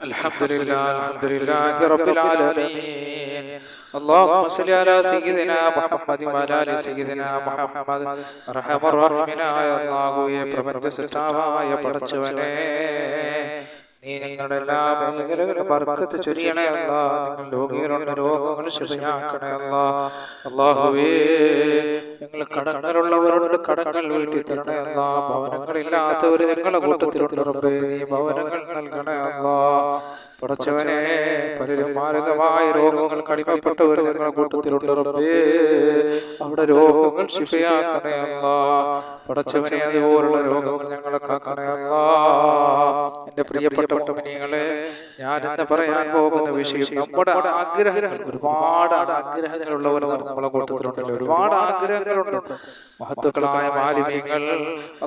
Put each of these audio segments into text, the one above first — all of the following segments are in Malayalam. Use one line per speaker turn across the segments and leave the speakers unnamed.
الحمد لله الحمد لله رب العالمين اللهم صل على سيدنا محمد وعلى ال سيدنا محمد അർഹമ റഹീമിനായ അല്ലാഹുവേ പ്രപഞ്ച സൃഷ്ടാവായ പടച്ചവനെ നീ ഞങ്ങളുടെ എല്ലാ മേഖലകളും ബർക്കത്ത് ചൊരിയണേ അല്ല നിങ്ങൾ രോഗികളുടെ രോഗങ്ങൾ ശുചിയാക്കണേ അല്ല അള്ളാഹുവേ ഞങ്ങൾ കടങ്ങളുള്ളവരോട് കടങ്ങൾ വീട്ടിൽ തരണേ അല്ല. ഭവനങ്ങളില്ലാത്തവർ ഞങ്ങളുടെ കൂട്ടത്തിലുണ്ട് റബ്ബേ നീ ഭവനങ്ങൾ നൽകണേ അല്ല. പടച്ചവനെ പലരും മാരകമായ രോഗങ്ങൾ കടിമപ്പെട്ടവർ ഞങ്ങളുടെ കൂട്ടത്തിലുണ്ട് റബ്ബേ അവിടെ രോഗങ്ങൾ ശിഫയാക്കണേ അല്ല. പടച്ചവനെ അതുപോലുള്ള രോഗങ്ങൾ ഞങ്ങളെ കാക്കണേ അല്ല. എന്റെ പ്രിയപ്പെട്ട മുനികളെ ഞാൻ ഇന്ന് പറയാൻ പോകുന്ന വിഷയം നമ്മുടെ ആഗ്രഹങ്ങൾ. ഒരുപാട് ആഗ്രഹങ്ങളുള്ളവർ നമ്മളെ കൂട്ടത്തിലുണ്ടല്ലോ. ഒരുപാട് ആഗ്രഹങ്ങളുണ്ട്. മഹത്വക്കളായ മാലിന്യങ്ങൾ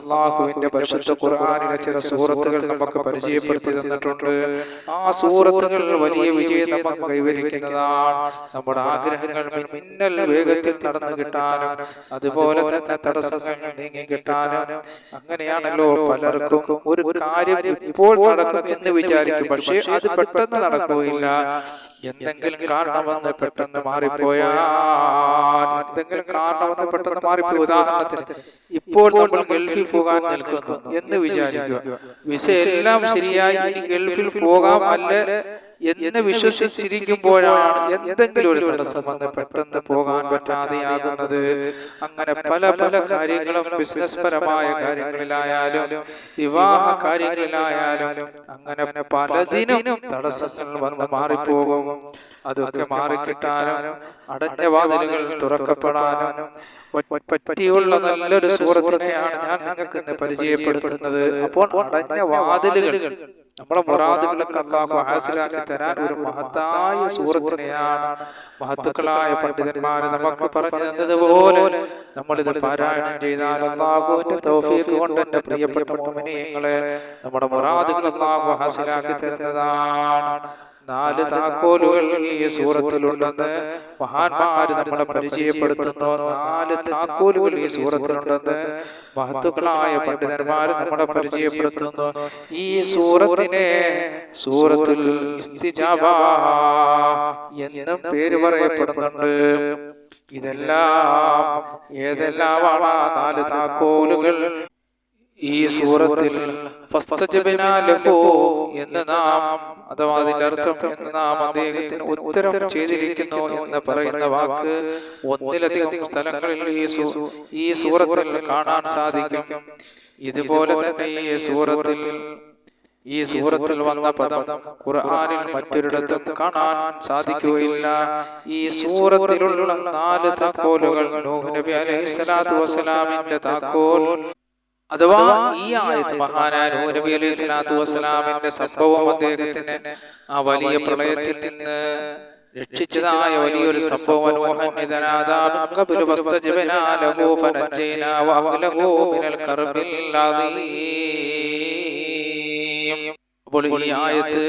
അള്ളാഹുവിന്റെ പരിശുദ്ധ ഖുർആാനിലെ ചില സൂറത്തുകൾ നമുക്ക് പരിചയപ്പെടുത്തി തന്നിട്ടുണ്ട്. ആ സൂറത്തുകൾ വലിയ വിജയം നമുക്ക് കൈവരിക്കുന്നതാണ്. നമ്മുടെ ആഗ്രഹങ്ങൾ മിന്നൽ വേഗത്തിൽ നടന്നു കിട്ടാനും അതുപോലെ തന്നെ തടസ്സങ്ങൾ നീങ്ങി കിട്ടാനും. അങ്ങനെയാണല്ലോ പലർക്കും ഒരു കാര്യം ഇപ്പോൾ നടക്കും എന്ന് വിചാരിക്കും. പക്ഷേ അത് പെട്ടെന്ന് നടക്കുകയില്ല. എന്തെങ്കിലും കാരണമെന്ന് പെട്ടെന്ന് മാറിപ്പോയാൽ എന്തെങ്കിലും കാരണമെന്ന് പെട്ടെന്ന് മാറിപ്പോയി ഉദാഹരണത്തിന് ഇപ്പോൾ നമ്മൾ ഗൾഫിൽ പോകാൻ നിൽക്കുന്നു എന്ന് വിചാരിക്കുക. വിസ എല്ലാം ശരിയായി ഇനി ഗൾഫിൽ പോകാം അല്ല? എന്ന് വിശ്വസിച്ചിരിക്കുമ്പോഴാണ് എന്തെങ്കിലും ഒരു തടസ്സം വന്ന് പെട്ടെന്ന് പോകാൻ പറ്റാതെയാകുന്നത്. അങ്ങനെ പല പല കാര്യങ്ങളും ബിസിനസ് പരമായ കാര്യങ്ങളിലായാലും വിവാഹ കാര്യങ്ങളിലായാലും അങ്ങനെ പലതിനും തടസ്സങ്ങൾ വന്ന് മാറിപ്പോകും. അതൊക്കെ മാറിക്കിട്ടാനും അടഞ്ഞ വാതിലുകൾ തുറക്കപ്പെടാനും പറ്റിയുള്ള നല്ലൊരു സുഹൃത്തിനെയാണ് ഞാൻ നിങ്ങൾക്ക് പരിചയപ്പെടുത്തുന്നത്. അപ്പോൾ അടഞ്ഞ വാതിലുകൾ നമ്മുടെ മുറാദുകളൊക്കെ അള്ളാഹു ഹാസിലാക്കി തരാൻ ഒരു മഹത്തായ സൂറത്തിനെയാണ് മഹത്തുക്കളായ പണ്ഡിതന്മാരെ നമുക്ക് പറഞ്ഞു തന്നതുപോലെ നമ്മൾ ഇത് പാരായണം ചെയ്താൽ അള്ളാഹുവിന്റെ തൗഫീഖ് കൊണ്ട് എന്റെ പ്രിയപ്പെട്ട മോമിനിയങ്ങളെ നമ്മുടെ മുറാദുകൾ അള്ളാഹു ഹാസിലാക്കി തരുന്നതാണ്. നാല് താക്കോലുകൾ ഈ സൂറത്തിലുണ്ടെന്ന് മഹാന്മാര് നമ്മളെ പരിചയപ്പെടുത്തുന്നു. നാല് താക്കോലുകൾ ഈ സൂറത്തിലുണ്ടെന്ന് മഹത്തുക്കളായ പണ്ഡിതന്മാര് നമ്മളെ പരിചയപ്പെടുത്തുന്നു. ഈ സൂറത്തിനെ സൂറത്തിൽ എന്നും പേര് പറയപ്പെടുന്നുണ്ട്. ഇതെല്ലാം ഏതെല്ലാമാണ് നാല് താക്കോലുകൾ? ഈ സൂറത്തിൽ എന്ന് നാം അഥവാ അതിന്റെ അർത്ഥം എന്ന് നാം അദ്ദേഹത്തിന് ഉത്തരം ചെയ്തിരിക്കുന്നു എന്ന് പറയുന്ന വാക്ക് ഒന്നിലധികം സ്ഥലങ്ങളിൽ ഈ ഈ സൂറത്തിൽ കാണാൻ സാധിക്കും. ഇതുപോലെ തന്നെ ഈ സൂറത്തിൽ ഈ സൂറത്തിൽ വന്ന പദം ഖുർആാനിൽ മറ്റൊരിടത്തും കാണാൻ സാധിക്കുകയില്ല. ഈ സൂറത്തിലുള്ള നാല് താക്കോലുകൾ നബി അലൈഹി സ്വലാത്തു വസ്സലാമിന്റെ താക്കോൽ അഥവാ ഈ ആയത്ത് മഹാനായ നബി അലൈഹി സ്വലാത്തു വസ്സലാമിന്റെ സംഭവം അദ്ദേഹത്തിന് ആ വലിയ പ്രളയത്തിൽ നിന്ന് രക്ഷിച്ചതായ വലിയൊരു സംഭവം അപ്പോൾ ഈ ആയത്ത്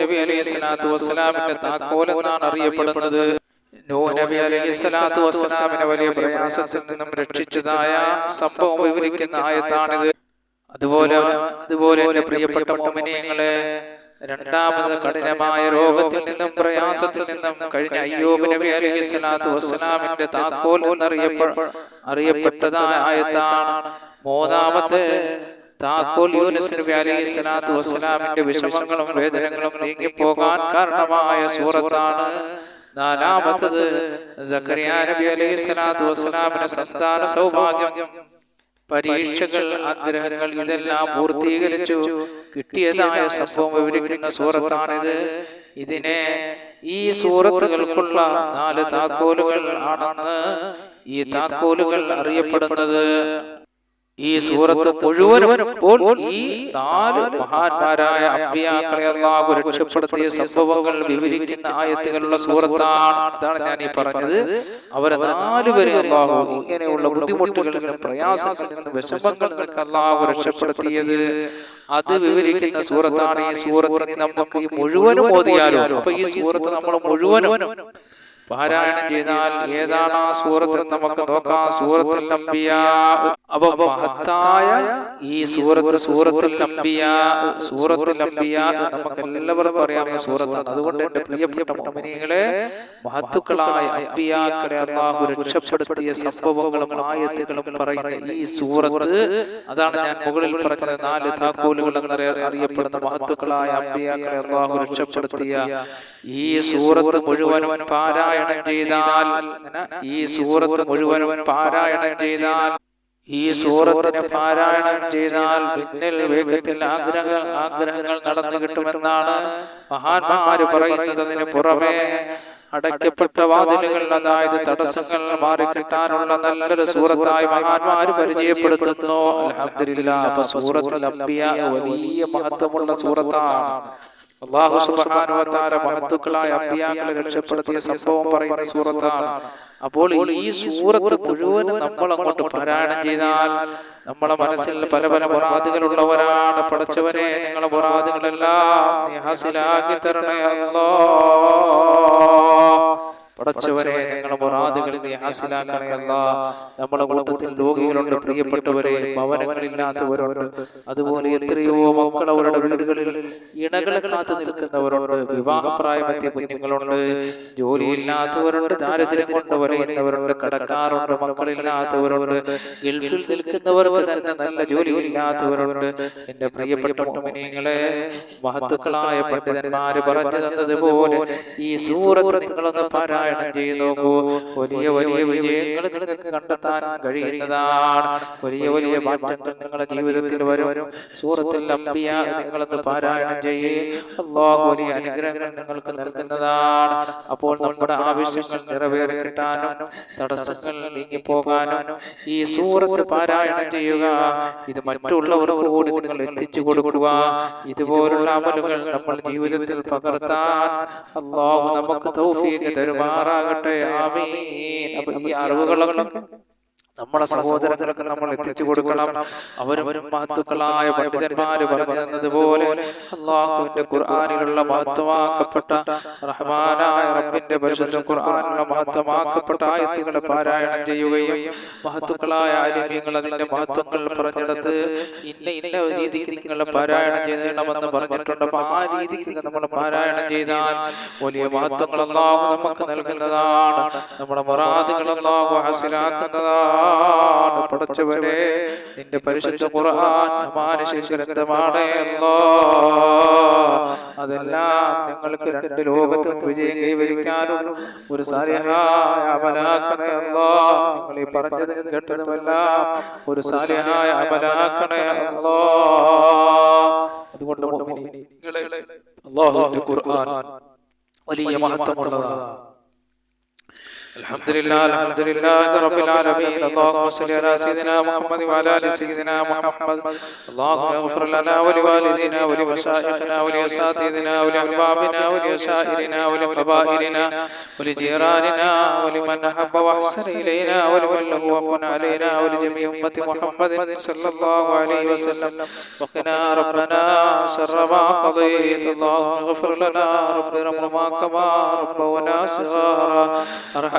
നബി അലൈഹി സ്വലാത്തു വസ്സലാമിന്റെ താക്കോലെന്നാണ് അറിയപ്പെടുന്നത്. നബി അലൈഹി സ്വലാത്തു വസ്സലാമിനെ വലിയ പ്രയാസത്തിൽ നിന്നും രക്ഷിച്ചതായ സംഭവം വിവരിക്കുന്ന ആയത്താണിത്. അതുപോലെ അതുപോലെ എന്റെ പ്രിയപ്പെട്ട മോമിനിയങ്ങളെ രണ്ടാമത് കഠിനമായ രോഗത്തിൽ നിന്നും പ്രയാസത്തിൽ നിന്നും കഴിഞ്ഞ അയ്യോബ് നബി അലൈഹി സ്വലാത്തു വസ്സലാമിന്റെ താക്കോൽ എന്നറിയപ്പെ അറിയപ്പെട്ടതായ ആയത്താണ് മൂന്നാമത്തെ താക്കോൽ യൂനസ് നബി അലൈഹി സ്വലാത്തു വസ്സലാമിന്റെ വിഷമങ്ങളും വേദനകളും നീങ്ങിപ്പോകാൻ കാരണമായ സൂറത്താണ് നാലാമത്തത് വസ്സലാമിന് സന്താന സൗഭാഗ്യം. പരീക്ഷകൾ ആഗ്രഹങ്ങൾ ഇതെല്ലാം പൂർത്തീകരിച്ചു. കിട്ടിയതായ സംഭവം വിവരിക്കുന്ന സൂറത്താണിത്. ഇതിനെ ഈ സൂറത്തുകൾക്കുള്ള നാല് താക്കോലുകൾ ആണെന്ന് ഈ താക്കോലുകൾ അറിയപ്പെടുന്നത്. ഈ സൂറത്ത് മുഴുവനും ഈ നാല് മഹാന്മാരായ അള്ളാഹു രക്ഷപ്പെടുത്തിയ സംഭവങ്ങൾ വിവരിക്കുന്ന ആയത്തുകളുള്ള സൂറത്താണ് അതാണ് ഞാൻ ഈ പറഞ്ഞത്. അവരെ നാലുപേരെ അള്ളാഹു ഇങ്ങനെയുള്ള ബുദ്ധിമുട്ടുകളിൽ നിന്ന് പ്രയാസങ്ങളിൽ നിന്ന് വിഷമങ്ങളിൽ നിന്നൊക്കെ അള്ളാഹു രക്ഷപ്പെടുത്തിയത് അത് വിവരിക്കുന്ന സൂറത്താണ്. ഈ സൂറത്ത് നമുക്ക് മുഴുവനും ഓതിയാലോ? അപ്പൊ ഈ സൂറത്ത് നമ്മൾ മുഴുവനും പാരായണം ചെയ്താൽ ഏതാണ് ആ സൂറത്ത് നമുക്ക് നോക്കാം. സൂറത്തിൽ നമ്പിയ അപ്പൊ മഹത്തായ ഈ സൂറത്ത് സൂറത്തിൽ നമ്പിയ സൂറത്തിൽ നമ്പിയ നമുക്ക് എല്ലാവർക്കും അറിയാവുന്ന സൂറത്താണ്. അതുകൊണ്ട് എന്റെ പ്രിയപ്പെട്ട മോമിനികളെ മഹത്തുക്കളായ അമ്പിയാക്കളെ അള്ളാഹു രക്ഷപ്പെടുത്തിയ സംഭവങ്ങളും ആയത്തുകളും പറയുന്ന ഈ സൂറത്ത് അതാണ് ഞാൻ മുകളിൽ പറഞ്ഞത് നാല് താക്കോലുകൾ അറിയപ്പെടുന്ന മഹത്തുക്കളായ അമ്പിയാക്കളെ അള്ളാഹു രക്ഷപ്പെടുത്തിയ ഈ സൂറത്ത് മുഴുവനും പാരായണം ചെയ്താൽ ഈ സൂറത്ത് മുഴുവനും പാരായണം ചെയ്താൽ ഈ സൂറത്തിനെ പാരായണം ചെയ്താൽ പിന്നിൽ വേഗത്തിൽ ആഗ്രഹ ആഗ്രഹങ്ങൾ നടന്നു കിട്ടുമെന്നാണ് മഹാന്മാര് പറയുന്നതിന് പുറമെ അടയ്ക്കപ്പെട്ട വാതിലുകൾ അതായത് തടസ്സങ്ങൾ മാറിക്കിട്ടാനുള്ള നല്ലൊരു സൂറത്തായി മഹാന്മാര് പരിചയപ്പെടുത്തുന്നു. അലഹദില്ല അപ്പൊ സൂറത്തിൽ അമ്പിയ വലിയ മഹത്വമുള്ള സൂറത്താണ്. അള്ളാഹു തആല മഹത്തുക്കളായ അബിയാക്കളെ രക്ഷപ്പെടുത്തിയ സംഭവം പറയുന്ന സൂറത്താണ്. അപ്പോൾ ഈ സൂറത്ത് മുഴുവനും നമ്മൾ അങ്ങോട്ട് പാരായണം ചെയ്താൽ നമ്മുടെ മനസ്സിൽ പല പല മുറാദുകളുള്ളവരാണ് പഠിച്ചവരെ നിങ്ങളെ മുറാദുകളെല്ലാം തരണേ അല്ലാ പടച്ചവരെ ഞങ്ങളുടെ മുറാദുകളിൽ നീ ഹാസിലാക്കണയല്ല നമ്മുടെ കൂട്ടത്തിൽ രോഗികളുണ്ട് പ്രിയപ്പെട്ടവരെ ഭവനങ്ങളില്ലാത്തവരുണ്ട് അതുപോലെ എത്രയോ മക്കൾ അവരുടെ വീടുകളിൽ ഇണകളെ കാത്തു നിൽക്കുന്നവരുണ്ട്. വിവാഹപ്രായമെത്തിയ കുഞ്ഞുങ്ങളുണ്ട്. ജോലിയില്ലാത്തവരുണ്ട്. ദാരിദ്ര്യം കൊണ്ട് വലയുന്നവരുണ്ട്. കടക്കാറുണ്ട്. മക്കളില്ലാത്തവരുണ്ട്. ഗൾഫിൽ നിൽക്കുന്നവർക്ക് തന്നെ നല്ല ജോലിയില്ലാത്തവരുണ്ട്. എന്റെ പ്രിയപ്പെട്ട മോമിനികളെ മഹത്തുക്കളായ പണ്ഡിതന്മാര് പറഞ്ഞു തന്നതുപോലെ ഈ സൂറത്ത് നിങ്ങളൊന്ന് പാരായണം ചെയ്തു. നോക്കൂ വലിയ വലിയ വിജയങ്ങൾ നിങ്ങൾക്ക് കണ്ടെത്താൻ കഴിയുന്നതാണ്. വലിയ വലിയ മാറ്റങ്ങൾ നിങ്ങളുടെ ജീവിതത്തിൽ വരും. സൂറത്തിൽ അമ്പിയ നിങ്ങളത് പാരായണം ചെയ്യേ. അള്ളാഹു വലിയ അനുഗ്രഹങ്ങൾ നിങ്ങൾക്ക് നൽകുന്നതാണ്. അപ്പോൾ നമ്മുടെ ആവശ്യങ്ങൾ നിറവേറി കിട്ടാനും തടസ്സങ്ങൾ നീങ്ങിപ്പോകാനും ഈ സൂറത്ത് പാരായണം ചെയ്യുക ഇത് മറ്റുള്ളവർക്ക് കൂടി നിങ്ങൾ എത്തിച്ചു കൊടുക്കുക. ഇതുപോലുള്ള അമലുകൾ നമ്മൾ ജീവിതത്തിൽ പകർത്താൻ അള്ളാഹു നമുക്ക് തൗഫീഖ് തരുമാറാകട്ടെ ആമീൻ. അപ്പൊ ഈ അറിവുകളൊക്കെ നമ്മുടെ സഹോദരങ്ങൾക്ക് നമ്മൾ എത്തിച്ചു കൊടുക്കണം. അവരവരും മഹത്തുക്കളായ പണ്ഡിതന്മാര് പറഞ്ഞു തന്നതുപോലെ അള്ളാഹുവിന്റെ ഖുർആാനിലുള്ള മഹത്വമാക്കപ്പെട്ട റഹ്മാനായ റബ്ബിന്റെ പരിശുദ്ധ ഖുർആാനുള്ള മഹത്വമാക്കപ്പെട്ട ആയത്തുകളെ പാരായണം ചെയ്യുകയും മഹത്തുക്കളായ ആരോഗ്യങ്ങൾ അതിന്റെ മഹത്വങ്ങൾ പറഞ്ഞെടുത്ത് ഇന്ന ഇന്ന രീതിക്ക് നിങ്ങൾ പാരായണം ചെയ്യണമെന്ന് പറഞ്ഞിട്ടുണ്ട്. അപ്പൊ ആ രീതിക്ക് നമ്മൾ പാരായണം ചെയ്താൽ വലിയ മഹത്വങ്ങൾ അള്ളാഹു നമുക്ക് നൽകുന്നതാണ്. നമ്മുടെ മറാദുകൾ അള്ളാഹു ഹാസിലാക്കുന്നതാണ്. പടച്ചവരെ നിന്റെ പരിശുദ്ധ ഖുർആൻ മാനുഷികരന്തമാണ് അതെല്ലാം ഞങ്ങൾക്ക് രണ്ട് ലോകത്തും വിജയം കൈവരിക്കാനും ഒരു സാലിഹായ അമലാക്കണയല്ലോ നിങ്ങൾ ഈ പറഞ്ഞതും കേട്ടതുമെല്ലാം ഒരു സാലിഹായ അമലാക്കണയല്ലോ അതുകൊണ്ട് അല്ലാഹുവിന്റെ ഖുർആൻ വലിയ മഹത്വമുള്ളതാണ്. الحمد لله الحمد لله رب العالمين. اللهم صل على سيدنا محمد وعلى آل سيدنا محمد. اللهم اغفر لنا ولوالدينا ولمشايخنا ولاساتذتنا ولاحبابنا ولشائرنا ولقبائلنا ولجيراننا ولمن أحب وأحسن إلينا ولمن له وكن علينا ولجميع أمة محمد صلى الله عليه وسلم. وقنا ربنا شر ما قضيت. اللهم اغفر لنا رب ارحمنا كما ربونا صغارا.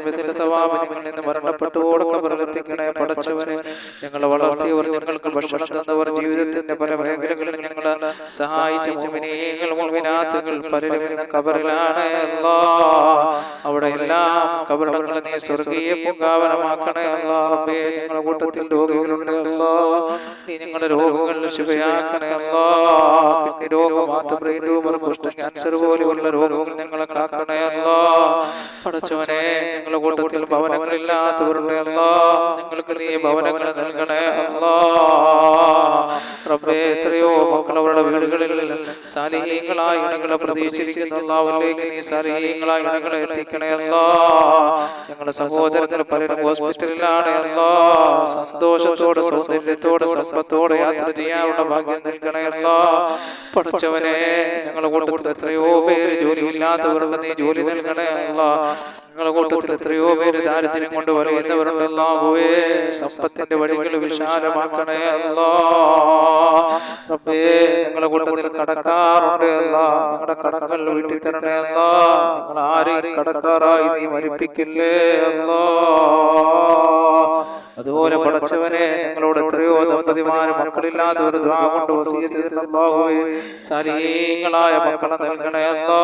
ഇതിന്റെ ബദല തവാബ് ഞങ്ങൾ നിന്ന് മരണപ്പെട്ടു കബറിലെത്തിക്കണേ പടച്ചവനെ ഞങ്ങളെ വളർത്തിയവർ ഞങ്ങൾക്ക് ഭക്ഷണം തന്നവർ ജീവിതത്തിന്റെ പല മേഖലകളിൽ ഞങ്ങളെ സഹായിച്ച മുമിനീകൾ മുമിനാത്തുകൾ പലരും ഇന്ന് കബറിലാണ് അവിടെ എല്ലാം കബറിടങ്ങളെ നീ സ്വർഗീയ പൂങ്കാവനമാക്കണേ അല്ലാ. റബ്ബേ ഞങ്ങളുടെ കൂട്ടത്തിൽ രോഗികളുണ്ട് അല്ലാ. നീ ഞങ്ങളുടെ രോഗങ്ങൾ ശിവയാക്കണേ അല്ലാ. രോഗം മാറ്റം ബ്രെയിൻ ട്യൂമർ കുഷ്ഠ ക്യാൻസർ പോലെയുള്ള രോഗങ്ങൾ ഞങ്ങളെ കാക്കണേ അല്ലാ. പടച്ചവനെ ഞങ്ങളുടെ കൂട്ടത്തിൽ ഭവനങ്ങളില്ലാത്തവരുടെ അല്ലാ ഞങ്ങൾക്ക് നീ ഭവനങ്ങൾ നൽകണേ. അല്ലാ. റബ്ബേ എത്രയോ മക്കൾ അവരുടെ വീടുകളിൽ സാലിഹീങ്ങളായ ഇണകളെ പ്രതീക്ഷിച്ചിരിക്കുന്ന. അല്ലാവിലേക്ക് നീ സാലിഹീങ്ങളായ ഇണകളെ എത്തിക്കണേ. അല്ലാ ഞങ്ങളുടെ സഹോദരത്തിൽ പലരും ഹോസ്പിറ്റലിലാണ്. അല്ലാ സന്തോഷത്തോടെ സൗന്ദര്യത്തോടെ സമ്പത്തോടെ യാത്ര ചെയ്യാനുള്ള ഭാഗ്യം നൽകണേ. അല്ലാ പഠിച്ചവനെ ഞങ്ങളുടെ കൂട്ടത്തിൽ എത്രയോ പേര് ജോലിയില്ലാത്തവരുടെ നീ ജോലി നൽകണേ. അല്ലാ ഞങ്ങളുടെ കൂട്ടത്തിൽ എത്രയോ പേര് ദാരിദ്ര്യം കൊണ്ട് പറയുന്നവരുണ്ടല്ലോ അല്ലാഹുവേ സമ്പത്തിന്റെ വഴികൾ വിശാലമാക്കണേ അല്ലാ. റബ്ബേ ഞങ്ങളുടെ കൂട്ടത്തിൽ കടക്കാറുണ്ട് അല്ലാ. ഞങ്ങളുടെ കടങ്ങൾ വീട്ടിൽ തരണേ അല്ലാ. ഞങ്ങൾ ആരെയും കടക്കാറായി നീ മരിപ്പിക്കില്ലേ അല്ലോ. അതുപോലെ പടച്ചവനെ ഞങ്ങളോട് എത്രയോ ദമ്പതിമാര് മക്കളില്ലാത്ത ഒരു ദ്വാ കൊണ്ട് സരീങ്ങളായ മക്കളെ നൽകണേ അല്ലാ.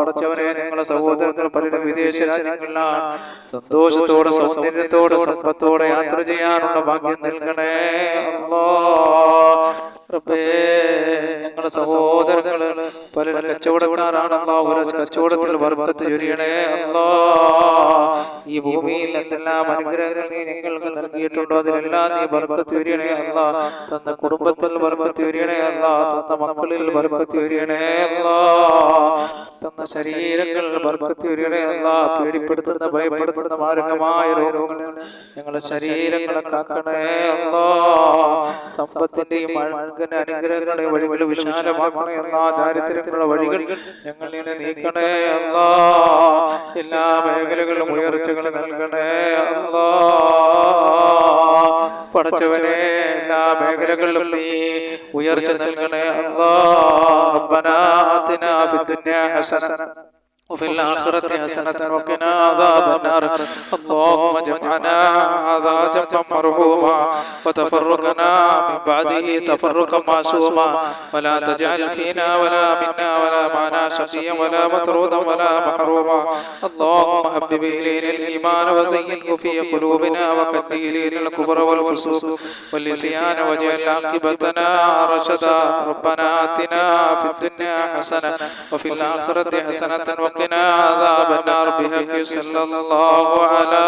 പടച്ചവനെ ഞങ്ങളെ സഹോദരങ്ങൾ പലരും വിദേശ രാജ്യങ്ങളിലാണ്. സന്തോഷത്തോടെ സൗന്ദര്യത്തോടെ സമ്പത്തോടെ യാത്ര ചെയ്യാനുള്ള ഭാഗ്യം നൽകണേ. അല്ലാ റബ്ബേ ഞങ്ങളെ സഹോദരങ്ങൾ പലരും കച്ചവടക്കാരാണല്ലോ ഒരു കച്ചവടത്തിൽ വർഗത്ത് ചൊരിയണേ അല്ലോ. ഈ ഭൂമിയിൽ എന്തെല്ലാം അനുഗ്രഹങ്ങൾ നീ ഞങ്ങൾക്ക് നൽകിയിട്ടുണ്ടോ? അതിലെല്ലാം നീ ബർക്കത്ത് ചൊരിയണേ അല്ല. തന്ന കുടുംബത്തിൽ ബർക്കത്ത് ചൊരിയണേ അല്ല. തന്ന മക്കളിൽ ബർക്കത്ത് ചൊരിയണേ അല്ല. തന്ന ശരീരങ്ങൾ ബർക്കത്ത് ചൊരിയണേ അല്ല. പേടിപ്പെടുത്തുന്ന ഭയപ്പെടുത്തുന്ന മാരകമായ രോഗങ്ങൾ ഞങ്ങളുടെ ശരീരങ്ങളെ കാക്കണേ അല്ല. സമ്പത്തിന്റെയും അഴകന അനുഗ്രഹങ്ങളെ വഴികൾ വിശാലമാക്കണേ അല്ല ദാരിദ്ര്യങ്ങളുടെ വഴികൾ ഞങ്ങളിൽ നീക്കണേ അല്ല എല്ലാ മേഖലകളിലും ഉയർച്ചകൾ നൽകണേ അല്ലാ പടച്ചവനെ എല്ലാ മേഖലകളിലും നീ ഉയർച്ച നൽകണേ അല്ലാ റബ്ബനാ ആതിനാ ഫിദ്ദുനിയ ഹസന وفي الآخرة حسنة وقنا عذاب النار اللهم اجعلنا هذا جنبا مرحوما وتفرقنا من بعده تفرقا معصوما ولا تجعل فينا ولا منا ولا معنا شقيا ولا مطرودا ولا محروما اللهم حبب إلينا الإيمان وزينه في قلوبنا وكره إلينا الكفر والفسوق والنسيان واجعل عاقبتنا رشدا ربنا آتنا في الدنيا حسنة وفي الآخرة حسنة وقنا وقنا عذاب النار بحق صلى الله على